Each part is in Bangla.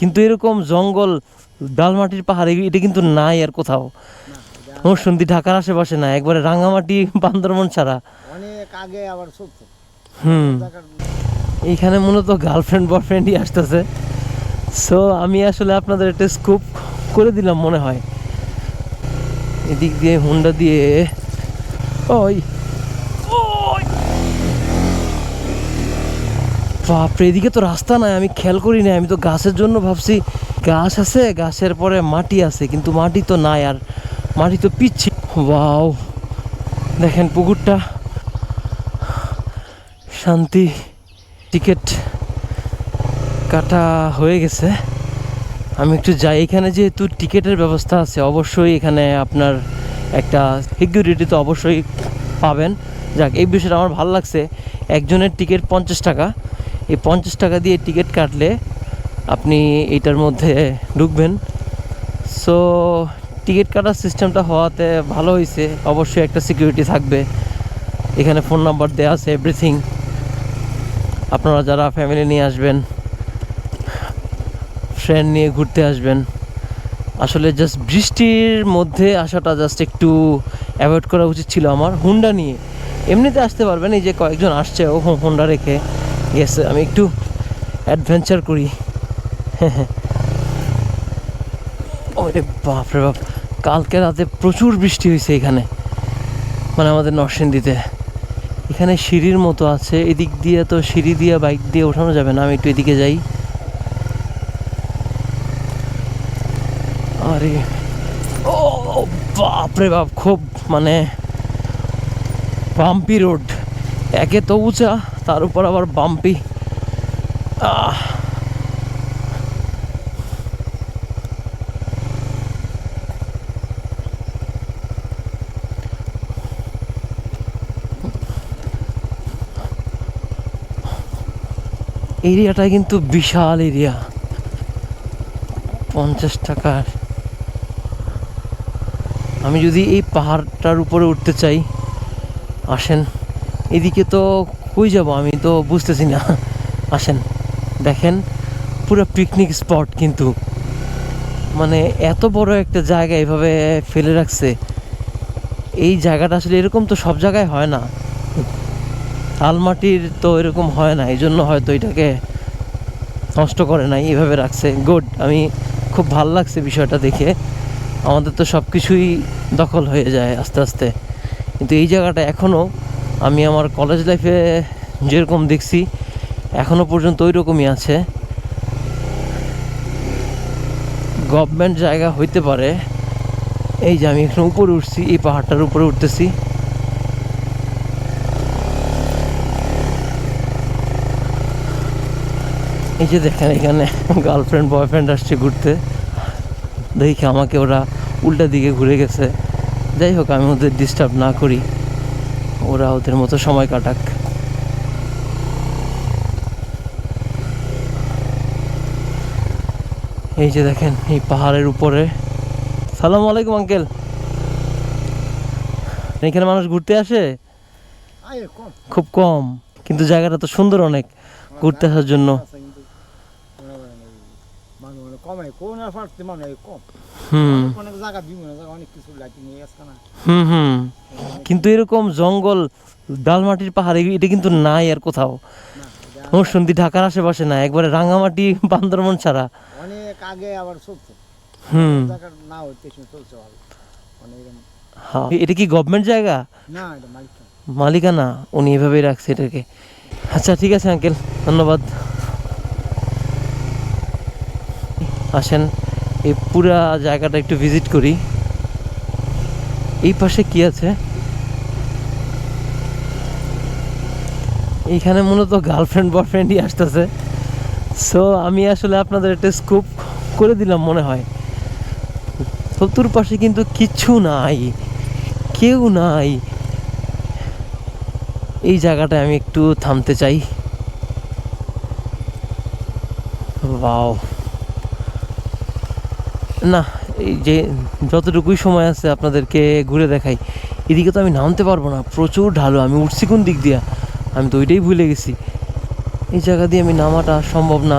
কিন্তু এরকম জঙ্গল ডালমাটির পাহাড় এটা কিন্তু নাই আর কোথাও। নরসিংদী ঢাকার আশেপাশে না একবারে রাঙামাটি বান্দরবন ছাড়া। অনেক আগে আবার হুম। এইখানে মূলত গার্লফ্রেন্ড বয়ফ্রেন্ডই আসতেছে। সো আমি আসলে আপনাদের একটা স্কুপ করে দিলাম মনে হয়। এদিক দিয়ে হুন্ডা দিয়ে ওই। বাপরে, এদিকে তো রাস্তা নাই, আমি খেয়াল করি না আমি তো গাছের জন্য ভাবছি, গাছ আছে, গাছের পরে মাটি আছে, কিন্তু মাটি তো নাই আর মাটি তো পিচ্ছি। ওয়াও, দেখেন পুকুরটা। শান্তি টিকিট কাটা হয়ে গেছে। আমি একটু যাই, এখানে যেহেতু টিকিটের ব্যবস্থা আছে, অবশ্যই এখানে আপনার একটা সিকিউরিটি তো অবশ্যই পাবেন। যাক, এই বিষয়টা আমার ভালো লাগছে। একজনের টিকিট পঞ্চাশ টাকা এই পঞ্চাশ টাকা দিয়ে টিকিট কাটলে আপনি এটার মধ্যে ঢুকবেন। সো টিকিট কাটার সিস্টেমটা হওয়াতে ভালো হয়েছে। অবশ্যই একটা সিকিউরিটি থাকবে। এখানে ফোন নাম্বার দেওয়া আছে এভরিথিং আপনারা যারা ফ্যামিলি নিয়ে আসবেন ফ্রেন্ড নিয়ে ঘুরতে আসবেন, আসলে জাস্ট বৃষ্টির মধ্যে আসাটা জাস্ট একটু অ্যাভয়েড করা উচিত ছিল আমার। হুন্ডা নিয়ে। এমনিতে আসতে পারবেন, এই যে কয়েকজন আসছে, ও হুন্ডা রেখে। গেছে আমি একটু অ্যাডভেঞ্চার করি। ওরে বাপরে বাপ, কালকে রাতে প্রচুর বৃষ্টি হয়েছে এখানে। মানে আমাদের নরসিংদীতে। এখানে সিঁড়ির মতো আছে, এদিক দিয়ে তো সিঁড়ি দিয়ে বাইক দিয়ে ওঠানো যাবে না, আমি একটু এদিকে যাই। আরে, ও বাপরে বাপ, খুব মানে পাম্পি রোড একে তো উঁচা। তার উপর আবার বাম্পি। এরিয়াটা কিন্তু বিশাল এরিয়া। পঞ্চাশ টাকার। আমি যদি এই পাহাড়টার উপরে উঠতে চাই, আসেন। এদিকে তো কই যাব? আমি তো বুঝতেছি না। আসেন, দেখেন, পুরো পিকনিক স্পট কিন্তু। মানে এত বড় একটা জায়গা এভাবে ফেলে রাখছে। এই জায়গাটা আসলে এরকম তো সব জায়গায় হয় না। আলমাটির তো এরকম হয় না এই জন্য হয়তো এটাকে নষ্ট করে নাই, এভাবে রাখছে। গুড আমি খুব ভালো লাগছে বিষয়টা দেখে। আমাদের তো সব কিছুই দখল হয়ে যায় আস্তে আস্তে। কিন্তু এই জায়গাটা এখনও আমি আমার কলেজ লাইফে যেরকম দেখছি এখনও পর্যন্ত ওই রকমই আছে। গভর্নমেন্ট জায়গা হইতে পারে, এই যে আমি এখানে উপরে উঠছি, এই পাহাড়টার উপরে উঠতেছি। এই যে দেখেন এখানে গার্লফ্রেন্ড বয়ফ্রেন্ড আসছে ঘুরতে। দেখি আমাকে ওরা উল্টা দিকে ঘুরে গেছে। যাই হোক, আমি ওদের ডিস্টার্ব না করি। ওরা ওদের মতো সময় কাটাক। এই যে দেখেন এই পাহাড়ের উপরে। সালাম আলাইকুম আঙ্কেল। এখানে মানুষ ঘুরতে আসে? খুব কম কিন্তু জায়গাটা তো সুন্দর অনেক ঘুরতে আসার জন্য আছে কিন্তু মানুষ মানে কমে কোন মানে কম। হুম। অনেক জায়গা বিভিন্ন জায়গা অনেক কিছু লাইটিং হয়ে গেছে না। হুম হুম। কিন্তু এরকম জঙ্গল ডালমাটির পাহাড় এটা কিন্তু নাই আর কোথাও। এটা ঢাকার আশেপাশে না একবারে রাঙামাটি বান্দরবন ছাড়া। অনেক আগে আবার হুম। না হইতে চলছে ভালো মানে এটা কি গভর্নমেন্ট জায়গা? না এটা মালিক মালিকানা উনি এভাবেই রাখছে এটাকে। আচ্ছা ঠিক আছে আঙ্কেল ধন্যবাদ। আসেন, এই পুরা জায়গাটা একটু ভিজিট করি। এই পাশে কি আছে? এইখানে মূলত গার্লফ্রেন্ড বয়ফ্রেন্ডই আসতেছে। সো আমি আসলে আপনাদের একটা স্কুপ করে দিলাম মনে হয়। চতুর্পাশে কিন্তু কিচ্ছু নাই। কেউ নাই। এই জায়গাটায় আমি একটু থামতে চাই। বাও না, এই যে যতটুকুই সময় আছে আপনাদেরকে ঘুরে দেখাই, এদিকে তো আমি নামতে পারব না, প্রচুর ঢালু, আমি উঠছি কোন দিক দিয়া? আমি তো ওইটাই ভুলে গেছি। এই জায়গা দিয়ে আমি নামাটা সম্ভব না।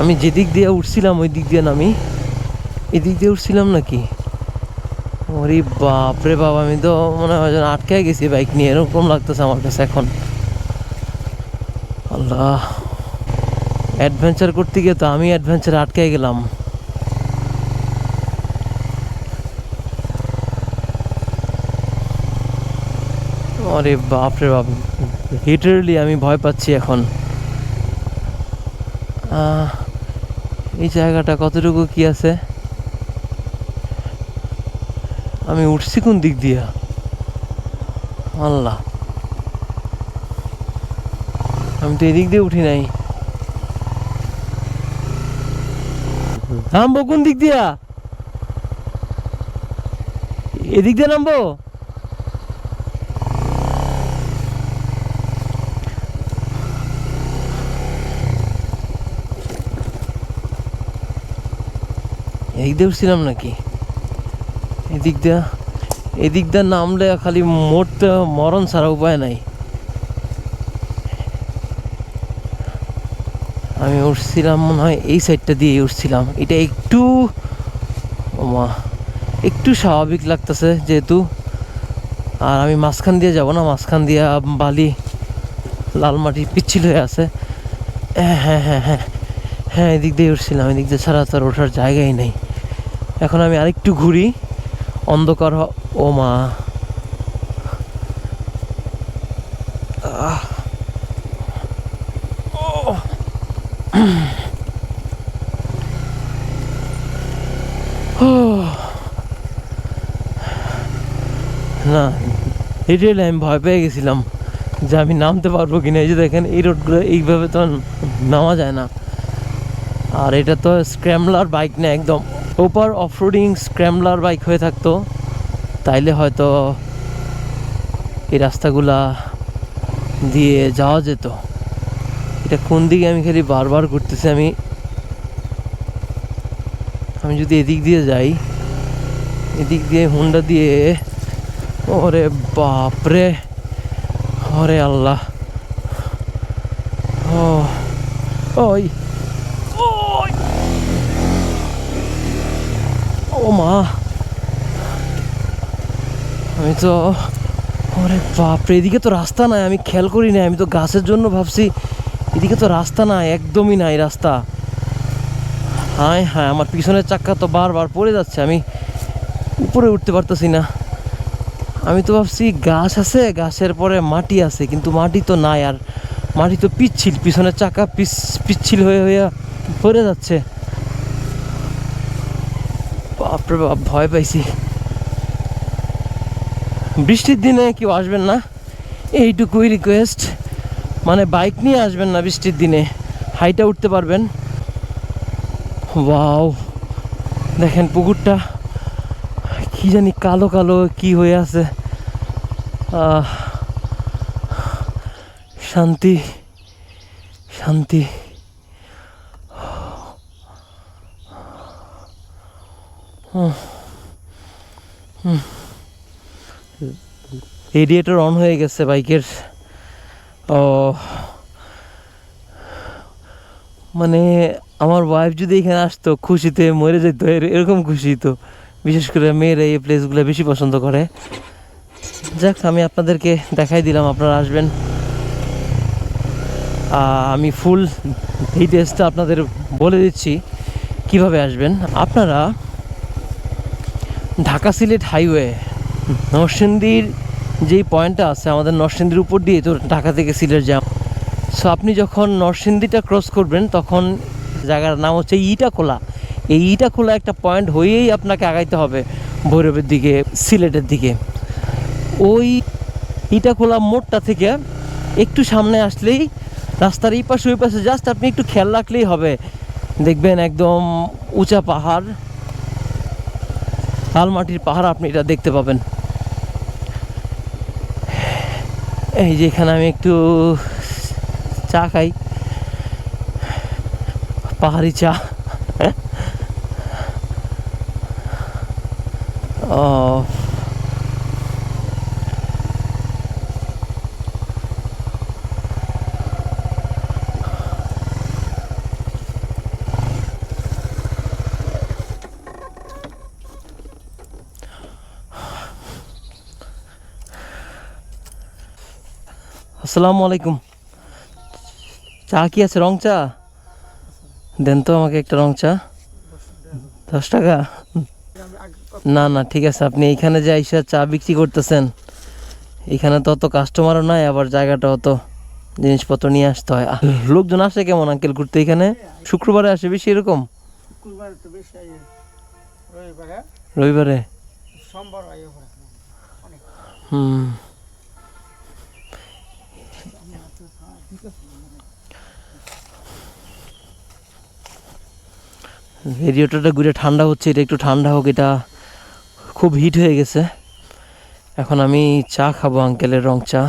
আমি যেদিক দিয়ে উঠছিলাম, ওই দিক দিয়ে নামি। এদিক দিয়ে উঠছিলাম নাকি? ওরে বাপ রে বাপ, আমি তো মনে হয় যেন আটকে গেছি বাইক নিয়ে, এরকম লাগতেছে আমার কাছে এখন। আল্লাহ। অ্যাডভেঞ্চার করতে গিয়ে তো আমি অ্যাডভেঞ্চারে আটকে গেলাম। আরে বাপ রে বাপ লিটারেলি আমি ভয় পাচ্ছি এখন। এই জায়গাটা কতটুকু কি আছে? আমি উঠছি কোন দিক দিয়া? আল্লাহ। আমি তো এদিক দিয়ে উঠি নাই। নামবো কোন দিক দিয়া? এদিক দিয়ে নামবো? এদিক দিয়ে উঠছিলাম নাকি? এদিক দিয়া এদিক দিয়ে নামলে খালি মরতে মরণ ছাড়া উপায় নাই। আমি উঠছিলাম মনে হয় এই সাইডটা দিয়ে উঠছিলাম। এটা একটু একটু স্বাভাবিক লাগতেছে যেহেতু। আর আমি মাঝখান দিয়ে যাব না, মাঝখান দিয়ে বালি, লাল মাটি পিচ্ছিল হয়ে আছে। হ্যাঁ হ্যাঁ হ্যাঁ হ্যাঁ হ্যাঁ এদিক দিয়ে উঠছিলাম, এদিক দিয়ে ছাড়া তো আর ওঠার জায়গাই নেই। এখন আমি আরেকটু ঘুরি, অন্ধকার ও মা না, এটাই আমি ভয় পেয়ে গেছিলাম যে আমি নামতে পারব কিনা। এই যে দেখেন, এই রোডগুলো এইভাবে তো নামা যায় না। আর এটা তো স্ক্র্যামলার বাইক না একদম। ওপার অফরোডিং স্ক্র্যামলার বাইক হয়ে থাকতো। তাইলে হয়তো এই রাস্তাগুলা দিয়ে যাওয়া যেত। এটা কোন দিকে আমি খালি বারবার করতেছি আমি আমি যদি এদিক দিয়ে যাই, এদিক দিয়ে হুন্ডা দিয়ে, ওরে বাপরে, ওরে আল্লাহ। ওই ও মা, আমি তো, ওরে বাপরে, এদিকে তো রাস্তা নাই, আমি খেয়াল করি না আমি তো গাছের জন্য ভাবছি এদিকে তো রাস্তা নাই একদমই নাই রাস্তা। হায় হ্যাঁ আমার পিছনের চাক্কা তো বারবার পড়ে যাচ্ছে, আমি উপরে উঠতে পারতেছি না। আমি তো ভাবছি গাছ আছে, গাছের পরে মাটি আছে, কিন্তু মাটি তো নাই, আর মাটি তো পিচ্ছিল, পিছনের চাকা পিচ্ছিল হয়ে হয়ে পড়ে যাচ্ছে। বাপরে বাপ, ভয় পাইছি। বৃষ্টির দিনে কেউ আসবেন না, এইটুকুই রিকোয়েস্ট মানে বাইক নিয়ে আসবেন না বৃষ্টির দিনে। হাইটা উঠতে পারবেন। ওয়াও দেখেন পুকুরটা। কি জানি কালো কালো কি হয়ে আছে। শান্তি। শান্তি। রেডিয়েটর অন হয়ে গেছে বাইকের মানে আমার ওয়াইফ যদি এখানে আসতো, খুশিতে মরে যেত এর- এরকম খুশি তো। বিশেষ করে মেয়েরা এই প্লেসগুলো বেশি পছন্দ করে। যাক, আমি আপনাদেরকে দেখাই দিলাম, আপনারা আসবেন। আমি ফুল ডিটেলসটা আপনাদের বলে দিচ্ছি, কীভাবে আসবেন। আপনারা ঢাকা সিলেট হাইওয়ে নরসিংদীর যেই পয়েন্টটা আছে আমাদের নরসিংদীর উপর দিয়ে তো ঢাকা থেকে সিলেট যাম সো আপনি যখন নরসিংদীটা ক্রস করবেন, তখন জায়গার নাম হচ্ছে ইটাখোলা। এই ইটাখোলা একটা পয়েন্ট হয়েই আপনাকে আগাইতে হবে ভৈরবের দিকে, সিলেটের দিকে। ওই ইটাখোলা মোড়টা থেকে একটু সামনে আসলেই রাস্তার এই পাশে, ওই পাশে জাস্ট আপনি একটু খেয়াল রাখলেই হবে। দেখবেন একদম উঁচা পাহাড় লাল মাটির পাহাড় আপনি এটা দেখতে পাবেন। এই যে এখানে আমি একটু চা খাই। পাহাড়ি চা। ও আসসালামু আলাইকুম। চা কি আছে? রং চা? দেন তো আমাকে একটা রং চা। দশ টাকা। না না ঠিক আছে আপনি এইখানে যে আইসা চা বিক্রি করতেছেন এখানে তো অত কাস্টমারও নাই আবার জায়গাটা অত জিনিসপত্র নিয়ে আসতে হয়। আহ, লোকজন আসে কেমন আঙ্কেল ঘুরতে এখানে? শুক্রবারে আসে বেশি এরকম? রবিবারে। রবিবারে? সোমবার হুম। রেডিওটাটা ঘুরে ঠান্ডা হচ্ছে, এটা একটু ঠান্ডা হোক, এটা খুব হিট হয়ে গেছে। এখন আমি চা খাব আঙ্কেলের রং চা।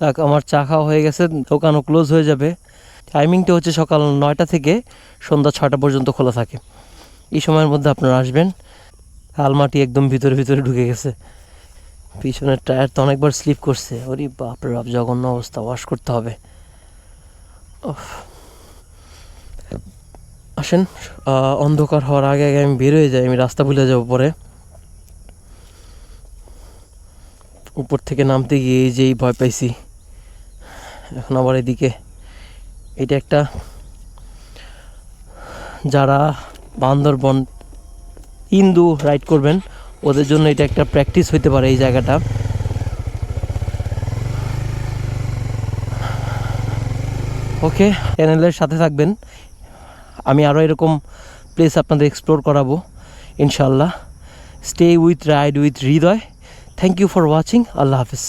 যাক আমার চা খাওয়া হয়ে গেছে, দোকানও ক্লোজ হয়ে যাবে। টাইমিংটা হচ্ছে সকাল নয়টা থেকে সন্ধ্যা ছটা পর্যন্ত খোলা থাকে। এই সময়ের মধ্যে আপনারা আসবেন। আলমাটি একদম ভিতরে ভিতরে ঢুকে গেছে। পিছনের টায়ার তো অনেকবার স্লিপ করছে। ওরে বাপরে, বাপ, জঘন্য অবস্থা ওয়াশ করতে হবে। আসেন অন্ধকার হওয়ার আগে আগে আমি বের হয়ে যাই, আমি রাস্তা ভুলে যাব পরে। উপর থেকে নামতে গিয়ে যেই ভয় পাইছি। এখন আবার এদিকে এটা একটা যারা বান্দরবন ইন্দু রাইড করবেন, ওদের জন্য এটা একটা প্র্যাকটিস হইতে পারে এই জায়গাটা। ওকে চ্যানেলের সাথে থাকবেন। আমি আরও এরকম প্লেস আপনাদের এক্সপ্লোর করাবো ইনশাল্লাহ stay with ride with Hridoy. Thank you for watching Allah Hafiz.